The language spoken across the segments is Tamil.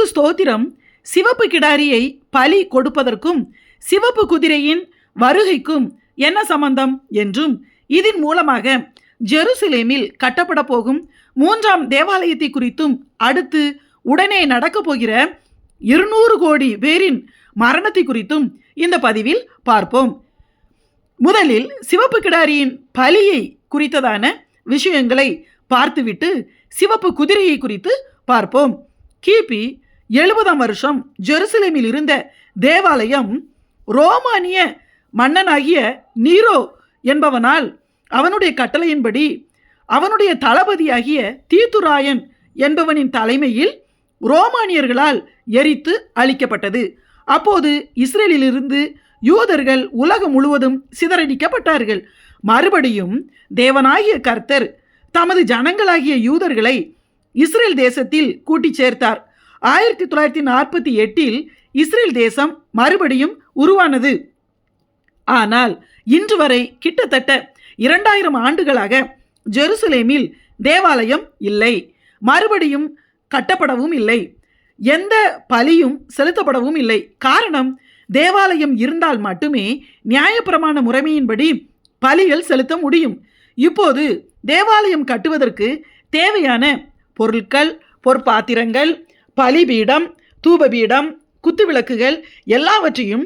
கர்த்தருக்கு ஸ்தோத்திரம். சிவப்பு கிடாரியை பலி கொடுப்பதற்கும் சிவப்பு குதிரையின் வருகைக்கும் என்ன சம்பந்தம் என்றும் இதன் மூலமாக ஜெருசலேமில் கட்டப்பட போகும் மூன்றாம் தேவாலயத்தை குறித்தும் அடுத்து உடனே நடக்கப் போகிற இருநூறு கோடி பேரின் மரணத்தை குறித்தும் இந்த பதிவில் பார்ப்போம். முதலில் சிவப்பு கிடாரியின் பலியை குறித்ததான விஷயங்களை பார்த்துவிட்டு சிவப்பு குதிரையை குறித்து பார்ப்போம். கிபி எழுபதாம் வருஷம் ஜெருசலேமில் இருந்த தேவாலயம் ரோமானிய மன்னனாகிய நீரோ என்பவனால் அவனுடைய கட்டளையின்படி அவனுடைய தளபதியாகிய தீத்துராயன் என்பவனின் தலைமையில் ரோமானியர்களால் எரித்து அழிக்கப்பட்டது. அப்போது இஸ்ரேலிலிருந்து யூதர்கள் உலகம் முழுவதும் சிதறடிக்கப்பட்டார்கள். மறுபடியும் தேவனாகிய கர்த்தர் தமது ஜனங்களாகிய யூதர்களை இஸ்ரேல் தேசத்தில் கூட்டிச் சேர்த்தார். ஆயிரத்தி தொள்ளாயிரத்தி நாற்பத்தி எட்டில் இஸ்ரேல் தேசம் மறுபடியும் உருவானது. ஆனால் இன்று வரை கிட்டத்தட்ட இரண்டாயிரம் ஆண்டுகளாக ஜெருசலேமில் தேவாலயம் இல்லை. மறுபடியும் கட்டப்படவும் இல்லை. எந்த பலியும் செலுத்தப்படவும் இல்லை. காரணம் தேவாலயம் இருந்தால் மட்டுமே நியாயப்பிரமாண முறைமையின்படி பலிகள் செலுத்த முடியும். இப்போது தேவாலயம் கட்டுவதற்கு தேவையான பொருட்கள் பொற்பாத்திரங்கள் பலிபீடம் தூபபீடம் குத்துவிளக்குகள் எல்லாவற்றையும்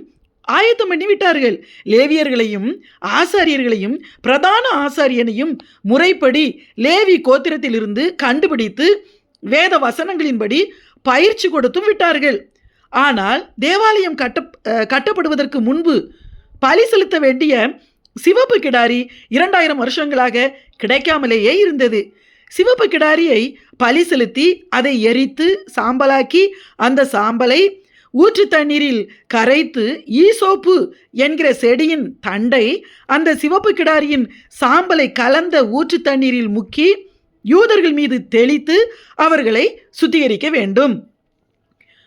ஆயத்தம் பண்ணி விட்டார்கள் லேவியர்களையும் ஆசாரியர்களையும் பிரதான ஆசாரியனையும் முறைப்படி லேவி கோத்திரத்திலிருந்து கண்டுபிடித்து வேத வசனங்களின்படி பயிற்சி கொடுத்தும் விட்டார்கள். ஆனால் தேவாலயம் கட்ட கட்டப்படுவதற்கு முன்பு பலி செலுத்த வேண்டிய சிவப்பு கிடாரி இரண்டாயிரம் வருஷங்களாக கிடைக்காமலேயே இருந்தது. சிவப்பு கிடாரியை பலி செலுத்தி அதை எரித்து சாம்பலாக்கி அந்த சாம்பலை ஊற்று தண்ணீரில் கரைத்து ஈசோப்பு என்கிற செடியின் தண்டை அந்த சிவப்பு கிடாரியின் சாம்பலை கலந்த ஊற்று தண்ணீரில் முக்கி யூதர்கள் மீது தெளித்து அவர்களை சுத்திகரிக்க வேண்டும்.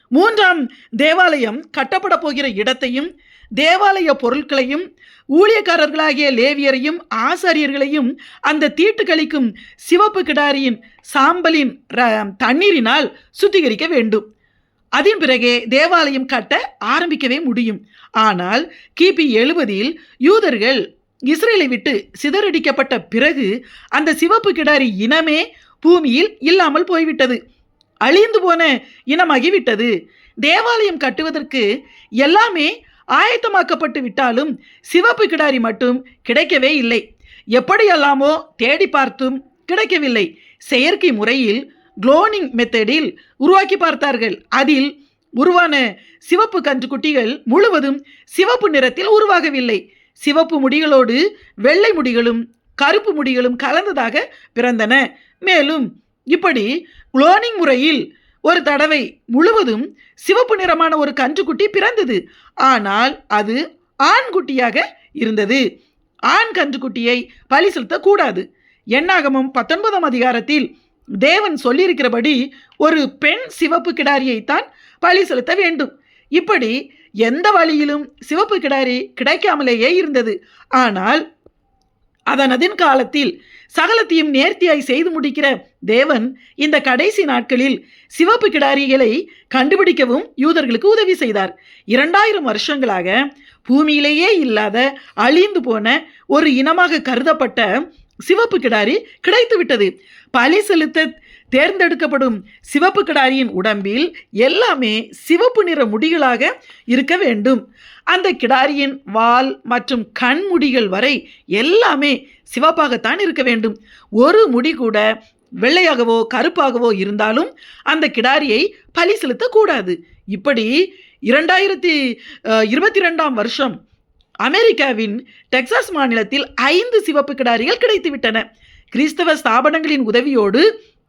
மூன்றாம் தேவாலயம் கட்டப்பட போகிற இடத்தையும் தேவாலய பொருட்களையும் ஊழியக்காரர்களாகிய லேவியரையும் ஆசாரியர்களையும் அந்த தீட்டு கழிக்கும் சிவப்பு கிடாரியின் சாம்பலின் ர- தண்ணீரினால் சுத்திகரிக்க வேண்டும். அதன் பிறகே தேவாலயம் கட்ட ஆரம்பிக்கவே முடியும். ஆனால் கிபி எழுபதில் யூதர்கள் இஸ்ரேலை விட்டு சிதறடிக்கப்பட்ட பிறகு அந்த சிவப்பு கிடாரி இனமே பூமியில் இல்லாமல் போய்விட்டது. அழிந்து போன இனமாகிவிட்டது. தேவாலயம் கட்டுவதற்கு எல்லாமே ஆயத்தமாக்கப்பட்டு விட்டாலும் சிவப்பு கிடாரி மட்டும் கிடைக்கவே இல்லை. எப்படியெல்லாமோ தேடி பார்த்தும் கிடைக்கவில்லை. செயற்கை முறையில் குளோனிங் மெத்தடில் உருவாக்கி பார்த்தார்கள். அதில் உருவான சிவப்பு கன்றுக்குட்டிகள் முழுவதும் சிவப்பு நிறத்தில் உருவாகவில்லை. சிவப்பு முடிகளோடு வெள்ளை முடிகளும் கருப்பு முடிகளும் கலந்ததாக பிறந்தன. மேலும் இப்படி குளோனிங் முறையில் ஒரு தடவை முழுவதும் சிவப்பு நிறமான ஒரு கன்றுக்குட்டி பிறந்தது. ஆனால் அது ஆண்குட்டியாக இருந்தது. ஆண் கன்றுக்குட்டியை பலி செலுத்தக்கூடாது. எண்ணாகமும் பத்தொன்பதாம் அதிகாரத்தில் தேவன் சொல்லியிருக்கிறபடி ஒரு பெண் சிவப்பு கிடாரியைத்தான் பலி செலுத்த வேண்டும். இப்படி எந்த வழியிலும் சிவப்பு கிடாரி கிடைக்காமலேயே இருந்தது. ஆனால் அதனதின் காலத்தில் சகலத்தையும் நேர்த்தியாய் செய்து முடிக்கிற தேவன் இந்த கடைசி நாட்களில் சிவப்பு கிடாரிகளை கண்டுபிடிக்கவும் யூதர்களுக்கு உதவி செய்தார். இரண்டாயிரம் வருஷங்களாக பூமியிலேயே இல்லாத அழிந்து போன ஒரு இனமாக கருதப்பட்ட சிவப்பு கிடாரி கிடைத்து விட்டது பலி செலுத்த தேர்ந்தெடுக்கப்படும் சிவப்பு கிடாரியின் உடம்பில் எல்லாமே சிவப்பு நிற முடிகளாக இருக்க வேண்டும். அந்த கிடாரியின் வால் மற்றும் கண் முடிகள் வரை எல்லாமே சிவப்பாகத்தான் இருக்க வேண்டும். ஒரு முடி கூட வெள்ளையாகவோ கருப்பாகவோ இருந்தாலும் அந்த கிடாரியை பலி செலுத்தக்கூடாது. இப்படி இரண்டாயிரத்தி இருபத்தி ரெண்டாம் வருஷம் அமெரிக்காவின் டெக்சாஸ் மாநிலத்தில் ஐந்து சிவப்பு கிடாரிகள் கிடைத்துவிட்டன. கிறிஸ்தவ ஸ்தாபனங்களின் உதவியோடு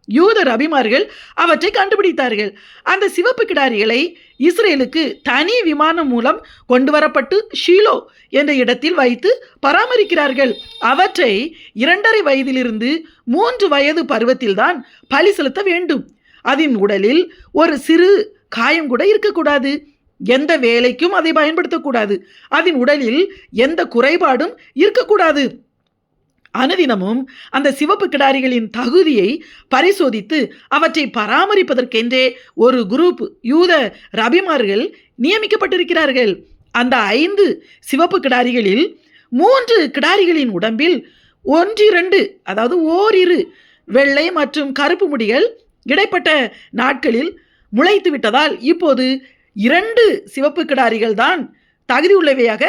யூதர் அபிமார்கள் அவற்றை கண்டுபிடித்தார்கள். அந்த சிவப்பு கிடாரிகளை இஸ்ரேலுக்கு தனி விமானம் மூலம் கொண்டு வரப்பட்டு ஷீலோ என்ற இடத்தில் வைத்து பராமரிக்கிறார்கள். அவற்றை இரண்டரை வயதிலிருந்து மூன்று வயது பருவத்தில்தான் பலி செலுத்த வேண்டும். அதன் உடலில் ஒரு சிறு காயம் கூட இருக்கக்கூடாது. எந்த வேலைக்கும் அதை பயன்படுத்தக்கூடாது. அதன் உடலில் எந்த குறைபாடும் இருக்கக்கூடாது. அனுதினமும் அந்த சிவப்பு கிடாரிகளின் தகுதியை பரிசோதித்து அவற்றை பராமரிப்பதற்கென்றே ஒரு குரூப் யூத ரபிமார்கள் நியமிக்கப்பட்டிருக்கிறார்கள். அந்த ஐந்து சிவப்பு கிடாரிகளில் மூன்று கிடாரிகளின் உடம்பில் ஒன்றிரண்டு அதாவது ஓரிரு வெள்ளை மற்றும் கருப்பு முடிகள் இடைப்பட்ட நாட்களில் முளைத்து விட்டதால் இப்போது இரண்டு சிவப்பு கிடாரிகள் தான் தகுதியுள்ளவையாக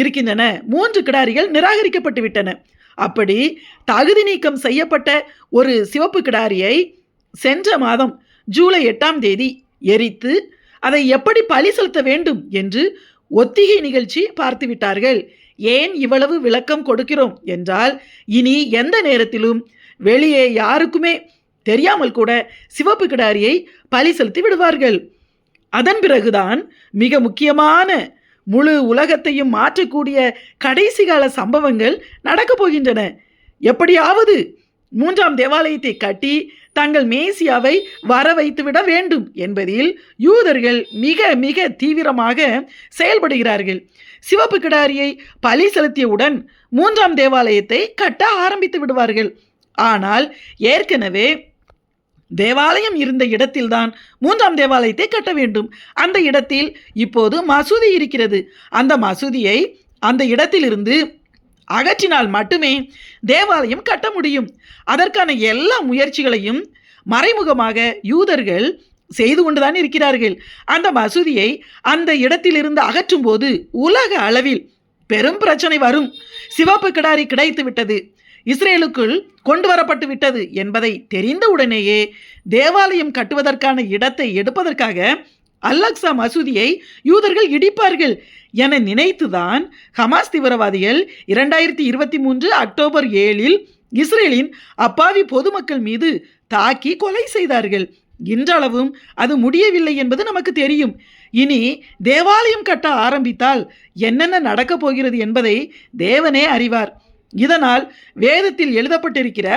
இருக்கின்றன. மூன்று கிடாரிகள் நிராகரிக்கப்பட்டு விட்டன. அப்படி தகுதி நீக்கம் செய்யப்பட்ட ஒரு சிவப்பு கிடாரியை சென்ற மாதம் ஜூலை எட்டாம் தேதி எரித்து அதை எப்படி பழி செலுத்த வேண்டும் என்று ஒத்திகை நிகழ்ச்சி பார்த்துவிட்டார்கள் ஏன் இவ்வளவு விளக்கம் கொடுக்கிறோம் என்றால் இனி எந்த நேரத்திலும் வெளியே யாருக்குமே தெரியாமல் கூட சிவப்பு கிடாரியை பழி செலுத்தி விடுவார்கள். அதன் பிறகுதான் மிக முக்கியமான முழு உலகத்தையும் மாற்றக்கூடிய கடைசி கால சம்பவங்கள் நடக்கப் போகின்றன. எப்படியாவது மூன்றாம் தேவாலயத்தை கட்டி தங்கள் மேசியாவை வர வைத்துவிட வேண்டும் என்பதில் யூதர்கள் மிக மிக தீவிரமாக செயல்படுகிறார்கள். சிவப்பு கிடாரியை பலி செலுத்தியவுடன் மூன்றாம் தேவாலயத்தை கட்ட ஆரம்பித்து விடுவார்கள். ஆனால் ஏற்கனவே தேவாலயம் இருந்த இடத்தில்தான் மூன்றாம் தேவாலயத்தை கட்ட வேண்டும். அந்த இடத்தில் இப்போது மசூதி இருக்கிறது. அந்த மசூதியை அந்த இடத்திலிருந்து அகற்றினால் மட்டுமே தேவாலயம் கட்ட முடியும். அதற்கான எல்லா முயற்சிகளையும் மறைமுகமாக யூதர்கள் செய்து கொண்டுதான் இருக்கிறார்கள். அந்த மசூதியை அந்த இடத்திலிருந்து அகற்றும் போது உலக அளவில் பெரும் பிரச்சனை வரும். சிவப்பு கிடாரி கிடைத்து விட்டது. இஸ்ரேலுக்குள் கொண்டு வரப்பட்டு விட்டது என்பதை தெரிந்தவுடனேயே தேவாலயம் கட்டுவதற்கான இடத்தை எடுப்பதற்காக அல்லக்சா மசூதியை யூதர்கள் இடிப்பார்கள் என நினைத்துதான் ஹமாஸ் தீவிரவாதிகள் இரண்டாயிரத்தி இருபத்தி மூன்று அக்டோபர் ஏழில் இஸ்ரேலின் அப்பாவி பொதுமக்கள் மீது தாக்கி கொலை செய்தார்கள். இன்றளவும் அது முடியவில்லை என்பது நமக்கு தெரியும். இனி தேவாலயம் கட்ட ஆரம்பித்தால் என்னென்ன நடக்கப் போகிறது என்பதை தேவனே அறிவார். இதனால் வேதத்தில் எழுதப்பட்டிருக்கிற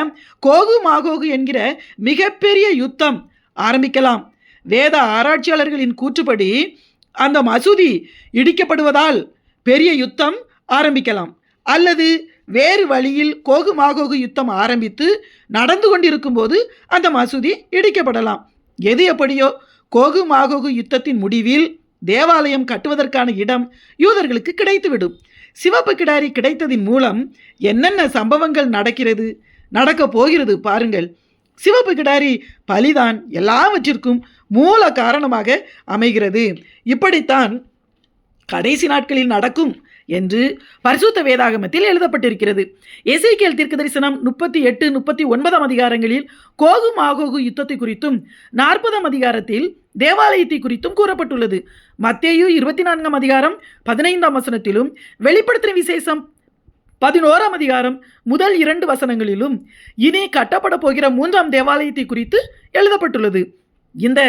கோகு மாகோகு என்கிற மிகப்பெரிய யுத்தம் ஆரம்பிக்கலாம். வேத ஆராய்ச்சியாளர்களின் கூற்றுப்படி அந்த மசூதி இடிக்கப்படுவதால் பெரிய யுத்தம் ஆரம்பிக்கலாம். அல்லது வேறு வழியில் கோகு மாகோகு யுத்தம் ஆரம்பித்து நடந்து கொண்டிருக்கும் போது அந்த மசூதி இடிக்கப்படலாம். எது எப்படியோ கோகு மாகோகு யுத்தத்தின் முடிவில் தேவாலயம் கட்டுவதற்கான இடம் யூதர்களுக்கு கிடைத்துவிடும். சிவப்பு கிடாரி கிடைத்ததின் மூலம் என்னென்ன சம்பவங்கள் நடக்கிறது நடக்கப் போகிறது பாருங்கள். சிவப்பு கிடாரி பலிதான் எல்லாவற்றிற்கும் மூல காரணமாக அமைகிறது. இப்படித்தான் கடைசி நாட்களில் நடக்கும் என்று பரிசுத்த வேதாகமத்தில் எழுதப்பட்டிருக்கிறது. எசைக்கேல் தீர்க்க தரிசனம் முப்பத்தி எட்டு முப்பத்தி ஒன்பதாம் அதிகாரங்களில் கோகு மாகோகு யுத்தத்தை குறித்தும் நாற்பதாம் அதிகாரத்தில் தேவாலயத்தை குறித்தும் கூறப்பட்டுள்ளது. மத்தேயு இருபத்தி நான்காம் அதிகாரம் பதினைந்தாம் வசனத்திலும் வெளிப்படுத்தின விசேஷம் பதினோராம் அதிகாரம் முதல் இரண்டு வசனங்களிலும் இனி கட்டப்பட போகிற மூன்றாம் தேவாலயத்தை குறித்து எழுதப்பட்டுள்ளது. இந்த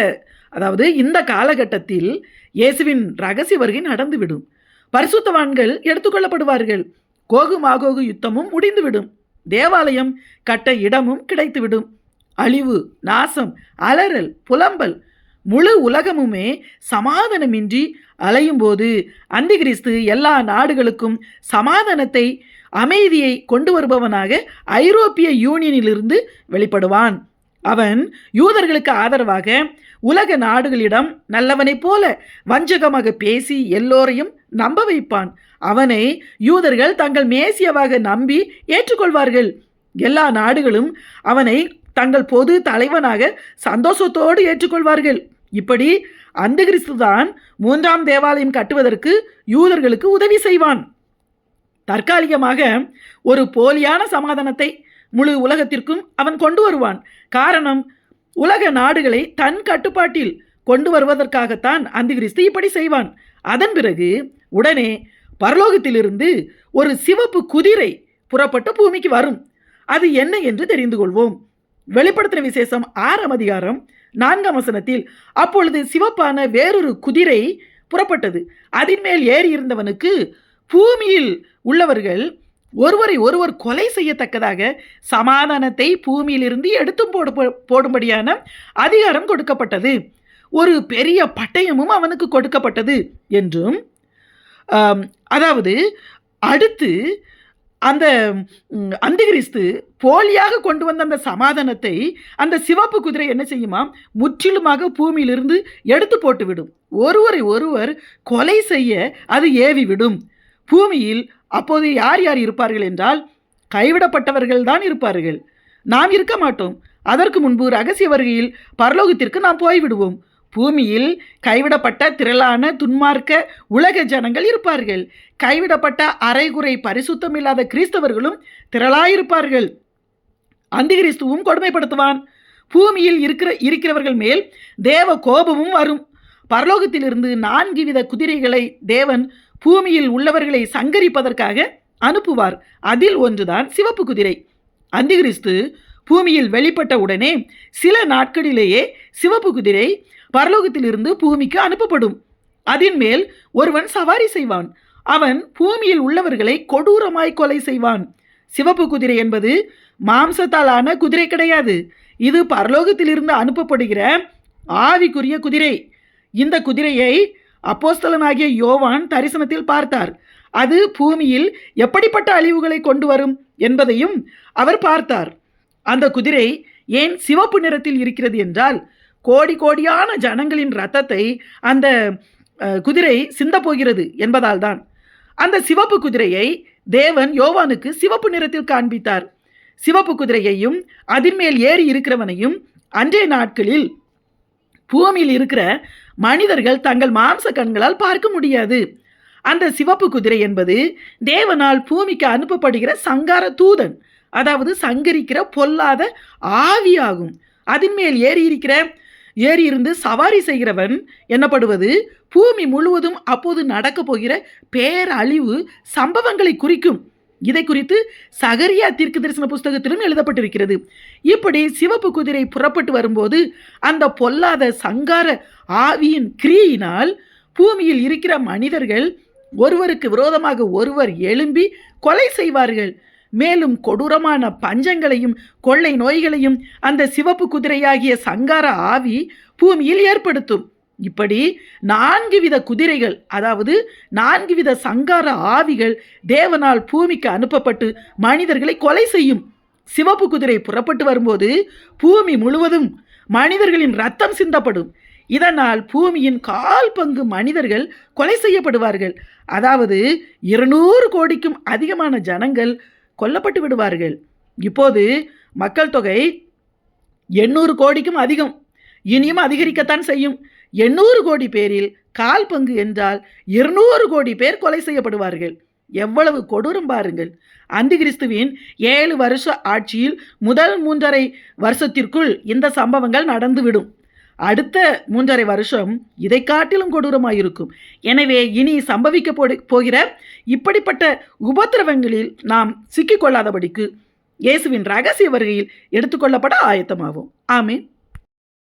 அதாவது இந்த காலகட்டத்தில் இயேசுவின் ரகசிய வருகை நடந்துவிடும். பரிசுத்தவான்கள் எடுத்துக்கொள்ளப்படுவார்கள். கோகு மாகோகு யுத்தமும் முடிந்துவிடும். தேவாலயம் கட்ட இடமும் கிடைத்துவிடும். அழிவு நாசம் அலறல் புலம்பல் முழு உலகமுமே சமாதானமின்றி அலையும் போது அந்திகிறிஸ்து எல்லா நாடுகளுக்கும் சமாதானத்தை அமைதியை கொண்டு வருபவனாக ஐரோப்பிய யூனியனிலிருந்து வெளிப்படுவான். அவன் யூதர்களுக்கு ஆதரவாக உலக நாடுகளிடம் நல்லவனைப் போல வஞ்சகமாக பேசி எல்லோரையும் நம்ப வைப்பான். அவனை யூதர்கள் தங்கள் மேசியவாக நம்பி ஏற்றுக்கொள்வார்கள். எல்லா நாடுகளும் அவனை தங்கள் பொது தலைவனாக சந்தோஷத்தோடு ஏற்றுக்கொள்வார்கள். இப்படி அந்த கிறிஸ்துதான் மூன்றாம் தேவாலயம் கட்டுவதற்கு யூதர்களுக்கு உதவி செய்வான். தற்காலிகமாக ஒரு போலியான சமாதானத்தை முழு உலகத்திற்கும் அவன் கொண்டு வருவான். காரணம் உலக நாடுகளை தன் கட்டுப்பாட்டில் கொண்டு வருவதற்காகத்தான் அந்திகிறிஸ்து இப்படி செய்வான். அதன் பிறகு உடனே பரலோகத்திலிருந்து ஒரு சிவப்பு குதிரை புறப்பட்டு பூமிக்கு வரும். அது என்ன என்று தெரிந்து கொள்வோம். வெளிப்படுத்தின விசேஷம் ஆறாம் அதிகாரம் நான்காம் வசனத்தில் அப்பொழுது சிவப்பான வேறொரு குதிரை புறப்பட்டது. அதன் மேல் ஏறி இருந்தவனுக்கு பூமியில் உள்ளவர்கள் ஒருவரை ஒருவர் கொலை செய்யத்தக்கதாக சமாதானத்தை பூமியிலிருந்து எடுத்து போடு போடும்படியான அதிகாரம் கொடுக்கப்பட்டது. ஒரு பெரிய பட்டயமும் அவனுக்கு கொடுக்கப்பட்டது என்றும் அதாவது அடுத்து அந்த அந்திகிறிஸ்து போலியாக கொண்டு வந்த அந்த சமாதானத்தை அந்த சிவப்பு குதிரை என்ன செய்யுமா? முற்றிலுமாக பூமியிலிருந்து எடுத்து போட்டுவிடும். ஒருவரை ஒருவர் கொலை செய்ய அது ஏவி விடும் பூமியில் அப்போது யார் யார் இருப்பார்கள் என்றால் கைவிடப்பட்டவர்கள் தான் இருப்பார்கள். நாம் இருக்க மாட்டோம். அதற்கு முன்பு ரகசிய வருகையில் பரலோகத்திற்கு நாம் போய்விடுவோம். பூமியில் கைவிடப்பட்ட திரளான துன்மார்க்க உலக ஜனங்கள் இருப்பார்கள். கைவிடப்பட்ட அரைகுறை பரிசுத்தம் இல்லாத கிறிஸ்தவர்களும் திரளாயிருப்பார்கள். அந்திகிறிஸ்துவும் கொடுமைப்படுத்துவான். பூமியில் இருக்கிற இருக்கிறவர்கள் மேல் தேவ கோபமும் வரும். பரலோகத்திலிருந்து நான்கு வித குதிரைகளை தேவன் பூமியில் உள்ளவர்களை சங்கரிப்பதற்காக அனுப்புவார். அதில் ஒன்றுதான் சிவப்பு குதிரை. அந்திகிறிஸ்து பூமியில் வெளிப்பட்ட உடனே சில நாட்களிலேயே சிவப்பு குதிரை பரலோகத்திலிருந்து பூமிக்கு அனுப்பப்படும். அதின் மேல் ஒருவன் சவாரி செய்வான். அவன் பூமியில் உள்ளவர்களை கொடூரமாய் கொலை செய்வான். சிவப்பு குதிரை என்பது மாம்சத்தாலான குதிரை கிடையாது. இது பரலோகத்திலிருந்து அனுப்பப்படுகிற ஆவிக்குரிய குதிரை. இந்த குதிரையை அப்போஸ்தலனாகிய யோவான் தரிசனத்தில் பார்த்தார். அது பூமியில் எப்படிப்பட்ட அழிவுகளை கொண்டு வரும் என்பதையும் அவர் பார்த்தார். அந்த குதிரை ஏன் சிவப்பு நிறத்தில் இருக்கிறது என்றால் கோடி கோடியான ஜனங்களின் ரத்தத்தை அந்த குதிரை சிந்தப்போகிறது என்பதால் தான். அந்த சிவப்பு குதிரையை தேவன் யோவானுக்கு சிவப்பு நிறத்தில் காண்பித்தார். சிவப்பு குதிரையையும் அதன்மேல் ஏறி இருக்கிறவனையும் அன்றைய நாட்களில் பூமியில் இருக்கிற மனிதர்கள் தங்கள் மாம்ச கண்களால் பார்க்க முடியாது. அந்த சிவப்பு குதிரை என்பது தேவனால் பூமிக்கு அனுப்பப்படுகிற சங்கார தூதன் அதாவது சங்கரிக்கிற பொல்லாத ஆவியாகும். அதன் மேல் ஏறி இருக்கிற ஏறி இருந்து சவாரி செய்கிறவன் என்னப்படுவது? பூமி முழுவதும் அப்போது நடக்கப் போகிற பேரழிவு சம்பவங்களை குறிக்கும். இதை குறித்து சகரியா தீர்க்க தரிசன புஸ்தகத்திலும் எழுதப்பட்டிருக்கிறது. இப்படி சிவப்பு குதிரை புறப்பட்டு வரும்போது அந்த பொல்லாத சங்கார ஆவியின் கிரியினால் பூமியில் இருக்கிற மனிதர்கள் ஒருவருக்கு விரோதமாக ஒருவர் எழும்பி கொலை செய்வார்கள். மேலும் கொடூரமான பஞ்சங்களையும் கொள்ளை நோய்களையும் அந்த சிவப்பு குதிரையாகிய சங்கார ஆவி பூமியில் ஏற்படுத்தும். இப்படி நான்கு வித குதிரைகள் அதாவது நான்கு வித சங்கார ஆவிகள் தேவனால் பூமிக்கு அனுப்பப்பட்டு மனிதர்களை கொலை செய்யும். சிவப்பு குதிரை புறப்பட்டு வரும்போது பூமி முழுவதும் மனிதர்களின் ரத்தம் சிந்தப்படும். இதனால் பூமியின் கால் பங்கு மனிதர்கள் கொலை செய்யப்படுவார்கள். அதாவது இருநூறு கோடிக்கும் அதிகமான ஜனங்கள் கொல்லப்பட்டு விடுவார்கள். இப்போது மக்கள் தொகை எண்ணூறு கோடிக்கும் அதிகம். இனியும் அதிகரிக்கத்தான் செய்யும். எண்ணூறு கோடி பேரில் கால் பங்கு என்றால் இருநூறு கோடி பேர் கொலை செய்யப்படுவார்கள். எவ்வளவு கொடூரம் பாருங்கள். அந்தி கிறிஸ்துவின் ஏழு வருஷ ஆட்சியில் முதல் மூன்றரை வருஷத்திற்குள் இந்த சம்பவங்கள் நடந்துவிடும். அடுத்த மூன்றரை வருஷம் இதை காட்டிலும் கொடூரமாயிருக்கும். எனவே இனி சம்பவிக்க போகிற இப்படிப்பட்ட உபத்திரவங்களில் நாம் சிக்கிக்கொள்ளாதபடிக்கு இயேசுவின் ரகசிய வருகையில் எடுத்துக்கொள்ளப்பட ஆயத்தமாகும் ஆமீன்.